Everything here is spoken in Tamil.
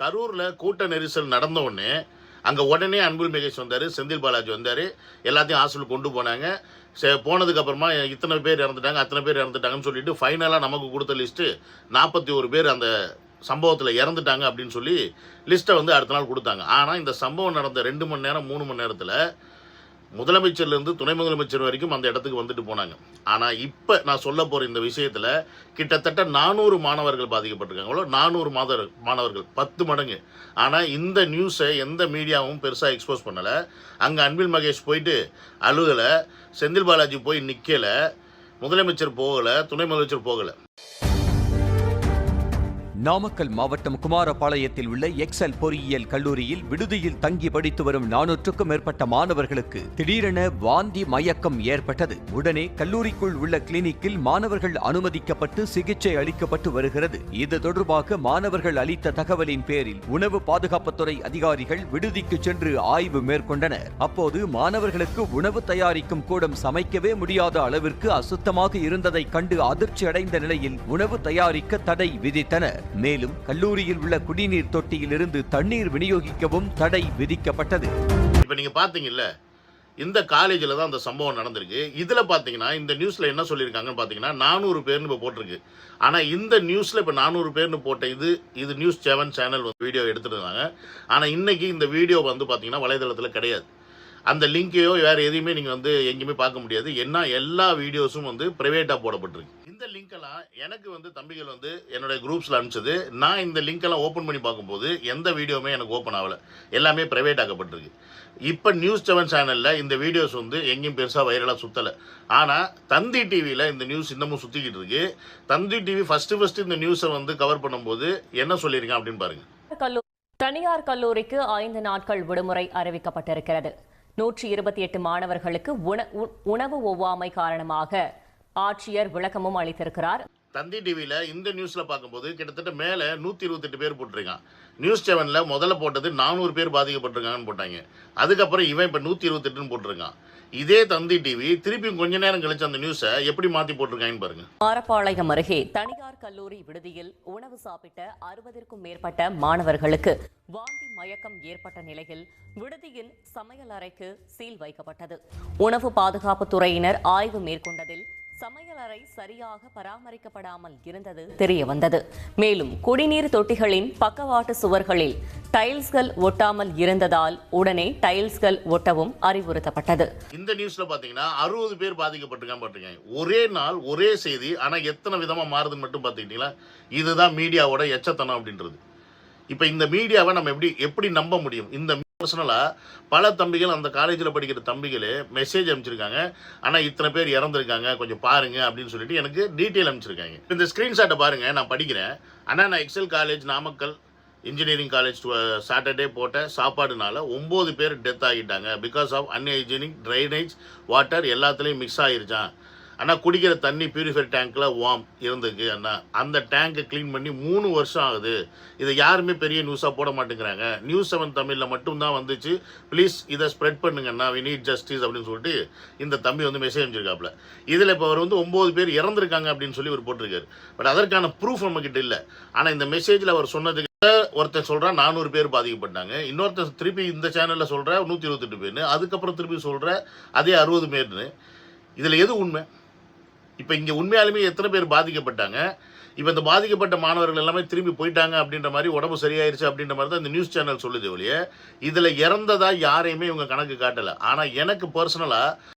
கரூரில் கூட்ட நெரிசல் நடந்த உடனே அங்கே உடனே அன்புல் மகேஷ் வந்தார் செந்தில் பாலாஜி வந்தார் எல்லாத்தையும் ஹாஸ்டலுக்கு கொண்டு போனாங்க. சே போனதுக்கப்புறமா இத்தனை பேர் இறந்துட்டாங்க அத்தனை பேர் இறந்துட்டாங்கன்னு சொல்லிட்டு ஃபைனலாக நமக்கு கொடுத்த லிஸ்ட்டு நாற்பத்தி ஒரு பேர் அந்த சம்பவத்தில் இறந்துட்டாங்க அப்படின்னு சொல்லி லிஸ்ட்டை வந்து அடுத்த நாள் கொடுத்தாங்க. ஆனால் இந்த சம்பவம் நடந்த ரெண்டு மணி நேரம் மூணு மணி நேரத்தில் முதலமைச்சர்லேருந்து துணை முதலமைச்சர் வரைக்கும் அந்த இடத்துக்கு வந்துட்டு போனாங்க. ஆனால் இப்போ நான் சொல்ல போகிற இந்த விஷயத்தில் கிட்டத்தட்ட நானூறு மாணவர்கள் பாதிக்கப்பட்டிருக்காங்களோ நானூறு மாதர் மாணவர்கள் பத்து மடங்கு. ஆனால் இந்த நியூஸை எந்த மீடியாவும் பெருசாக எக்ஸ்போஸ் பண்ணலை. அங்கே அன்பில் மகேஷ் போயிட்டு அழுகலை. செந்தில் பாலாஜி போய் நிற்கலை முதலமைச்சர் போகலை துணை முதலமைச்சர் போகலை. நாமக்கல் மாவட்டம் குமாரபாளையத்தில் உள்ள எக்ஸல் பொறியியல் கல்லூரியில் விடுதியில் தங்கி படித்து வரும் நானூற்றுக்கும் மேற்பட்ட மாணவர்களுக்கு திடீரென வாந்தி மயக்கம் ஏற்பட்டது. உடனே கல்லூரிக்குள் உள்ள கிளினிக்கில் மாணவர்கள் அனுமதிக்கப்பட்டு சிகிச்சை அளிக்கப்பட்டு வருகிறது. இது தொடர்பாக மாணவர்கள் அளித்த தகவலின் பேரில் உணவு பாதுகாப்புத்துறை அதிகாரிகள் விடுதிக்கு சென்று ஆய்வு மேற்கொண்டனர். அப்போது மாணவர்களுக்கு உணவு தயாரிக்கும் கூடம் சமைக்கவே முடியாத அளவிற்கு அசுத்தமாக இருந்ததை கண்டு அதிர்ச்சி அடைந்த நிலையில் உணவு தயாரிக்க தடை விதித்தனர். மேலும் கல்லூரியில் உள்ள குடிநீர் தொட்டியிலிருந்து தண்ணீர் விநியோகிக்கவும் தடை விதிக்கப்பட்டது. இப்போ நீங்கள் பார்த்தீங்கல்ல இந்த காலேஜில் தான் அந்த சம்பவம் நடந்திருக்கு. இதில் பார்த்தீங்கன்னா இந்த நியூஸில் என்ன சொல்லியிருக்காங்கன்னு பார்த்தீங்கன்னா நானூறு பேர்னு இப்போ போட்டிருக்கு. ஆனால் இந்த நியூஸில் இப்போ நானூறு பேர்னு போட்ட இது இது நியூஸ் செவன் சேனல் வீடியோ எடுத்துருந்தாங்க. ஆனால் இன்றைக்கி இந்த வீடியோ வந்து பார்த்தீங்கன்னா வலைதளத்தில் கிடையாது. அந்த லிங்கையோ வேறு எதையுமே நீங்கள் வந்து எங்கேயுமே பார்க்க முடியாது. ஏன்னா எல்லா வீடியோஸும் வந்து ப்ரைவேட்டாக போடப்பட்டிருக்கு. இந்த லிங்கெல்லாம் எனக்கு வந்து தம்பிகள் வந்து என்னுடைய குரூப்ஸில் அனுப்பிச்சது. நான் இந்த லிங்கெல்லாம் ஓப்பன் பண்ணி பார்க்கும்போது எந்த வீடியோவுமே எனக்கு ஓப்பன் ஆகலை. எல்லாமே ப்ரைவேட் ஆக்கப்பட்டிருக்கு. இப்போ நியூஸ் செவன் சேனலில் இந்த வீடியோஸ் வந்து எங்கேயும் பெருசாக வைரலாக சுற்றலை ஆனால் தந்தி டிவியில் இந்த நியூஸ் இன்னமும் சுற்றிக்கிட்டு இருக்கு. தந்தி டிவி ஃபஸ்ட்டு ஃபஸ்ட்டு இந்த நியூஸை வந்து கவர் பண்ணும்போது என்ன சொல்லியிருக்கேன் அப்படின்னு பாருங்கள் தனியார் கல்லூரிக்கு ஐந்து நாட்கள் விடுமுறை அறிவிக்கப்பட்டிருக்கிறது. நூற்றி இருபத்தி எட்டு மாணவர்களுக்கு உ- உணவு ஒவ்வாமை காரணமாக ஆட்சியர் விளக்கமும் அளித்திருக்கிறார். தந்தி டிவியில் இந்த நியூஸில் பார்க்கும்போது கிட்டத்தட்ட மேலே நூற்றி இருபத்தெட்டு பேர் போட்டிருக்கான் நியூஸ் செவனில் முதல்ல போட்டது நானூறு பேர் பாதிக்கப்பட்டிருக்காங்கன்னு போட்டாங்க. அதுக்கப்புறம் இவன் இப்போ நூற்றி இருபத்தெட்டுன்னு போட்டிருக்கான். இதே தந்தி டிவி திருப்பியும் கொஞ்ச நேரம் கழிச்சு அந்த நியூஸை எப்படி மாற்றி போட்டிருக்காங்கன்னு பாருங்க. மாரப்பாளையம் அருகே தனியார் கல்லூரி விடுதியில் உணவு சாப்பிட்ட அறுபதிற்கும் மேற்பட்ட மாணவர்களுக்கு வாந்தி மயக்கம் ஏற்பட்ட நிலையில் விடுதியின் சமையல் அறைக்கு சீல் வைக்கப்பட்டது. உணவு பாதுகாப்புத் துறையினர் ஆய்வு மேற்கொண்டதில் சமையலறை சரியாக பராமரிக்கப்படாமல் இருந்தது தெரிய வந்தது. மேலும் குடிநீர் தொட்டிகளின் பக்கவாட்டு சுவர்களில் டைல்ஸ்கள் ஒட்டாமல் இருந்ததால் உடனே டைல்ஸ்கள் ஒட்டவும் அறிவுறுத்தப்பட்டது. இந்த நியூஸில் பார்த்தீங்கன்னா அறுபது பேர் பாதிக்கப்பட்டிருக்காங்க போட்டிருக்காங்க ஒரே நாள் ஒரே செய்தி ஆனால் எத்தனை விதமாக மாறுதுன்னு மட்டும் பார்த்துக்கிட்டீங்களா இதுதான் மீடியாவோட எச்சத்தனம் அப்படின்றது. இப்போ இந்த மீடியாவை நம்ம எப்படி எப்படி நம்ப முடியும்? இந்த பர்சனலாக பல தம்பிகள் அந்த காலேஜில் படிக்கிற தம்பிகளே மெசேஜ் அனுப்பிச்சிருக்காங்க. ஆனால் இத்தனை பேர் இறந்துருக்காங்க கொஞ்சம் பாருங்க அப்படின்னு சொல்லிட்டு எனக்கு டீட்டெயில் அனுப்பிச்சிருக்காங்க. இந்த ஸ்க்ரீன்ஷாட்டை பாருங்க நான் படிக்கிறேன். ஆனால் நான் Excel college Namakkal engineering college Saturday போட்ட சாப்பாடுனால ஒம்பது பேர் டெத் ஆகிட்டாங்க. Because of unhygienic drainage water எல்லாத்துலேயும் மிக்ஸ் ஆகிருச்சான் அண்ணா குடிக்கிற தண்ணி பியூரிஃபை டேங்க்கில் வார்ம் இருந்துக்கு அண்ணா. அந்த டேங்கை க்ளீன் பண்ணி மூணு வருஷம் ஆகுது. இதை யாருமே பெரிய நியூஸாக போட மாட்டேங்கிறாங்க. நியூஸ் செவன் தமிழில் மட்டும்தான் வந்துச்சு. ப்ளீஸ் இதை ஸ்ப்ரெட் பண்ணுங்கண்ணா வி நீட் ஜஸ்டிஸ் அப்படின்னு சொல்லிட்டு இந்த தம்பி வந்து மெசேஜ் அனுப்பிச்சிருக்காப்புல. இதில் இப்போ அவர் வந்து ஒம்பது பேர் இறந்துருக்காங்க அப்படின்னு சொல்லி அவர் போட்டிருக்காரு. பட் அதற்கான ப்ரூஃப் நம்மக்கிட்ட இல்லை. ஆனால் இந்த மெசேஜில் அவர் சொன்னதுக்கு ஒருத்தன் சொல்கிறான் நானூறு பேர் பாதிக்கப்பட்டாங்க. இன்னொருத்தன் திருப்பி இந்த சேனலில் சொல்கிற நூற்றி இருபத்தெட்டு பேர்னு. அதுக்கப்புறம் திருப்பி சொல்கிற அதே அறுபது பேர்னு. இதில் எது உண்மை? இப்போ இங்கே உண்மையாலுமே எத்தனை பேர் பாதிக்கப்பட்டாங்க? இப்போ இந்த பாதிக்கப்பட்ட மாணவர்கள் எல்லாமே திரும்பி போயிட்டாங்க அப்படின்ற மாதிரி உடம்பு சரியாயிருச்சு அப்படின்ற மாதிரி தான் இந்த நியூஸ் சேனல் சொல்லுது ஒழிய இதில் இறந்ததா யாரையுமே இவங்க கணக்கு காட்டலை. ஆனால் எனக்கு பர்சனலாக